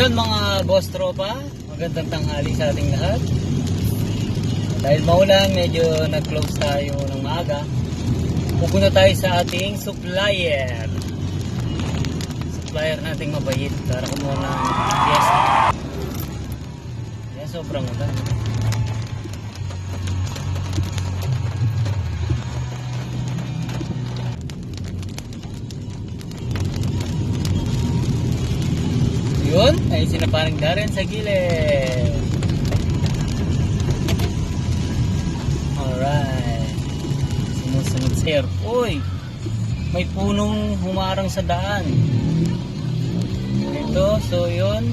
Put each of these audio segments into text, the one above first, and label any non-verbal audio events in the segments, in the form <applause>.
Ayun mga boss tropa, magandang tanghali sa ating lahat. Dahil maulan, medyo nag-close tayo ng maaga. Pupunta tayo sa ating supplier. Supplier nating mabait para kumuha ng fiesta. Yan, sobrang ulan. Yun, ay sinaparing Darren sa gilid. Alright. Sumusunod sir. Uy! May punong humarang sa daan. Ito, so yun.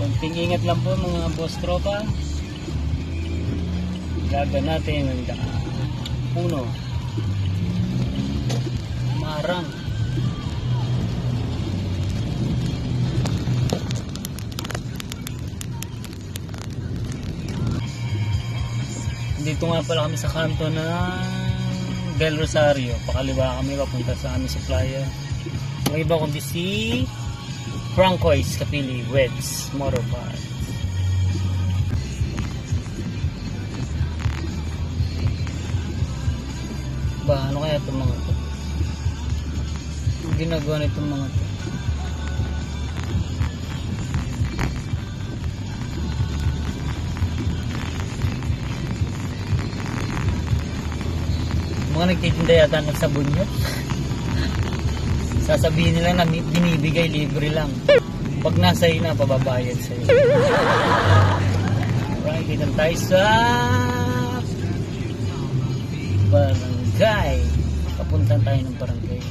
Konting ingat lang po mga boss tropa. Gaga natin ang daan. Puno. Humarang. Dito nga pala kami sa kanto ng Del Rosario. Pakaliwa kami papunta sa aming supplier. Ang iba kundi si Francois Kapili Weds Motor Parts. Ba, ano kaya itong mga to? Ang ginagawa na itong mga to? Mga nagtitinda yata ng sabon yun. Sasabihin nila na binibigay libre lang. Pag nasa na, pababayad sa iyo. Alright, dito na tayo sa barangay. Papunta tayo ng barangay.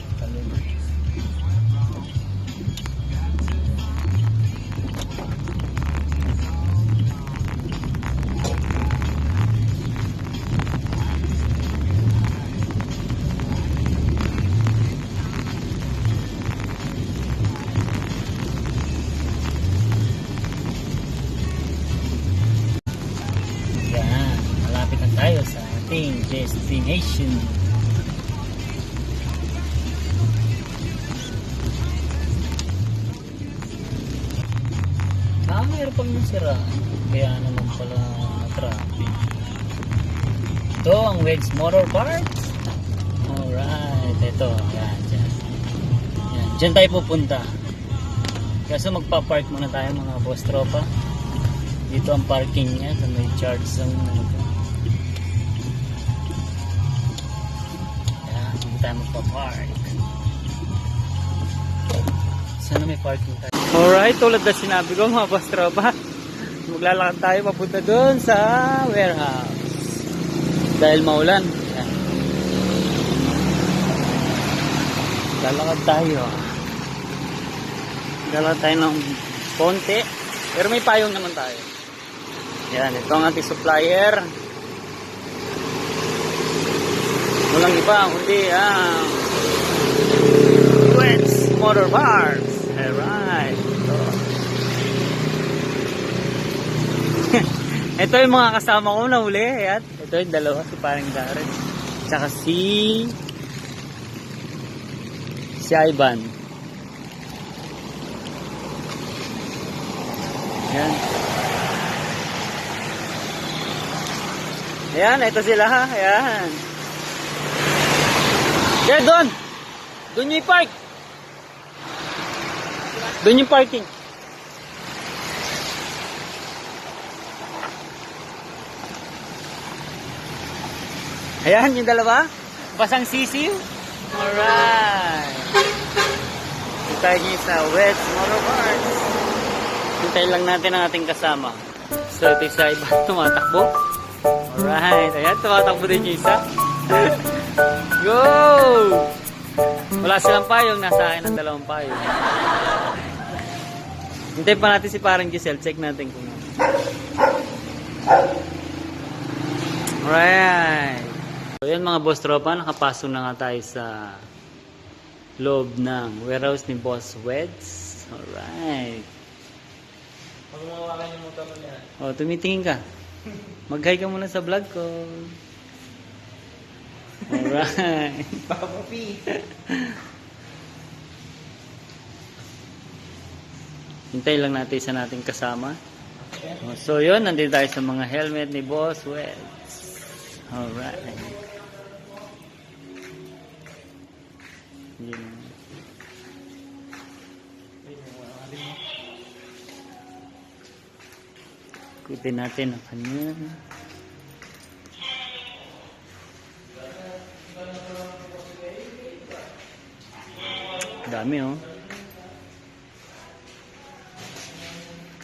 Destination. Ah, mayroon pang nasira. Kaya naman pala traffic. Ito ang Wedge Motor Parts. Alright, ito. Yan, dyan. Yan, dyan tayo pupunta. Kaso magpa-park muna tayo mga boss tropa. Dito ang parking niya sa may charge zone na tayo magpa-park. Sana may parking tayo. Alright, tulad na sinabi ko mga boss tropa. Maglalakad tayo papunta doon sa warehouse. Dahil maulan. Yan. Lalakad tayo. Lalakad tayo ng konti. Pero may payong naman tayo. Yan, ito ang ating supplier. Walang iba, kundi ang Wets Motor Parts. Alright. Ito. <laughs> ito yung mga kasama ko na huli. Ayan. Ito yung dalawa, si Paring Darren. Tsaka si si Ivan. Yan. Ayan, ito sila ha. Ayan. Kaya doon. Doon yung park. Doon yung parking. Ayan, yung dalawa. Basang sisiw. Alright. Kita niyo sa West Motor. Hintay lang natin ang ating kasama. So, ito yung sa iba <laughs> tumatakbo. Alright. Ayan, tumatakbo din yung isa. <laughs> Go! Wala silang payong. Nasa akin ang dalawang payong. Hintay pa natin si parang Giselle. Check natin kung ano. Alright. So, yan mga boss tropa. Nakapasok na nga tayo sa loob ng warehouse ni Boss Weds. Alright. Pag mawakan yung motor mo niya. O, tumitingin ka. Mag-hi ka muna sa vlog ko. Alright. <laughs> Papa P. Hintay lang natin isa nating kasama. So yun, nandito tayo sa mga helmet ni Boss Weds. Alright. Yun. Ikutin natin ang kanya. Dami oh.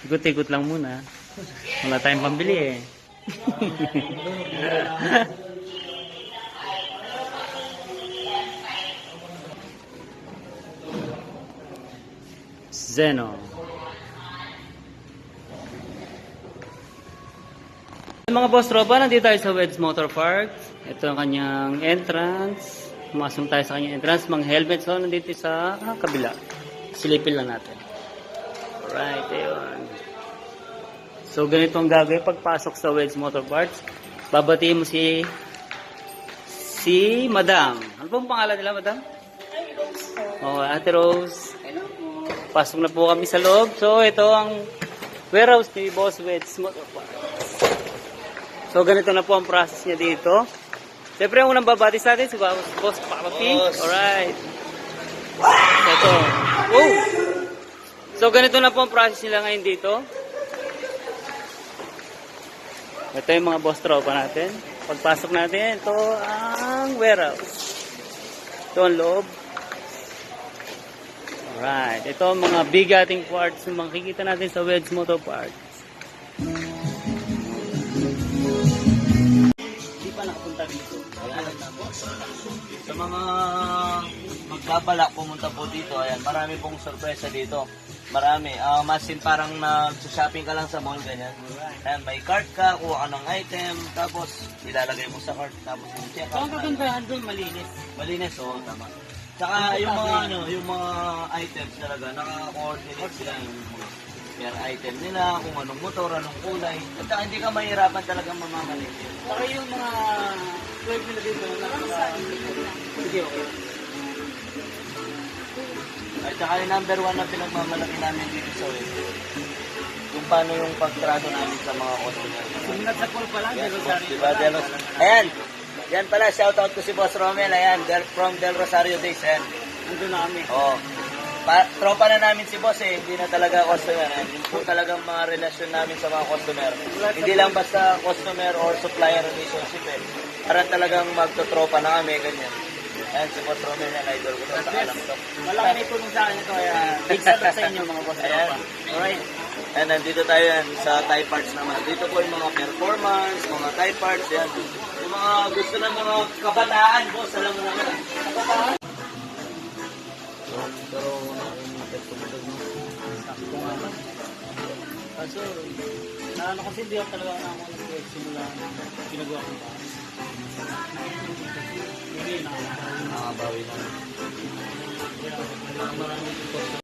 Ikot-ikot lang muna. Wala tayong pambili eh. <laughs> Zeno. Mga boss tropa, nandito tayo sa Weds Motor Park. Ito ang kanyang entrance. Pumasok tayo sa kanyang entrance. Mga helmets, so nandito sa kabila. Silipin lang natin. Alright, ayun. So, ganito ang gagawin pagpasok sa Weds Motor Parts. Babatiin mo si si Madam. Ano pong pangalan nila, Madam? Oh, Ate Rose. Pasok na po kami sa loob. So, ito ang warehouse ni Boss Weds Motor Parts. So, ganito na po ang process niya dito. Siyempre, ang unang babati sa atin, si Boss, Papa P. Boss. Alright. Ito. Oh! So, ganito na po ang process nila ngayon dito. Ito yung mga boss tropa natin. Pagpasok natin, ito ang warehouse. Ito ang loob. Alright. Ito ang mga bigating parts na makikita natin sa Wedge Motor Parts. Sa mga magbabalak pumunta po dito, ayan, marami pong sorpresa dito. Marami. Ah, masin parang nag-shopping ka lang sa mall, ganyan. Ayan, may cart ka, kuha ka ng item, tapos ilalagay mo sa cart, tapos yung check So, ang kagandahan doon, malinis. Malinis, oo, tama. Tsaka yung mga ano, yung mga items talaga, naka-coordinate sila yung mga per item nila, kung anong motor, anong kulay. At hindi ka mahirapan talaga mamamalin. Saka yung mga 12 nila dito. Sige, okay. At saka yung number one na pinagmamalaki namin dito sa web, kung paano yung pagtrato namin sa mga customer. Sumunod sa call pa lang, Yes, Del Rosario. diba, Del Ayan, yan pala, shoutout ko si Boss Romel, ayan, Del, from Del Rosario Days, ayan. Nandun na kami. Oh. Pa, tropa na namin si boss eh, hindi na talaga customer. Eh. Yung po talagang mga relasyon namin sa mga customer. Hindi lang basta customer or supplier relationship eh. Para talagang magtotropa na kami, ganyan. Ayan, si Boss Romel yan, idol ko to, sa alam to. Malaki na itulong sa akin ito, kaya big shout out sa inyo mga boss. Ayan. tropa. Alright. Ayan, nandito tayo yan sa Thai parts naman. Dito po yung mga performance, mga Thai parts, yan. Yung mga gusto ng mga kabataan, boss, alam mo naman. Kabataan. Pero, Sakto nga ba? Kaso, na ano kasi hindi ako talaga na ako nag-simula ginagawa ko pa. Hindi na. Nakabawi na. Maraming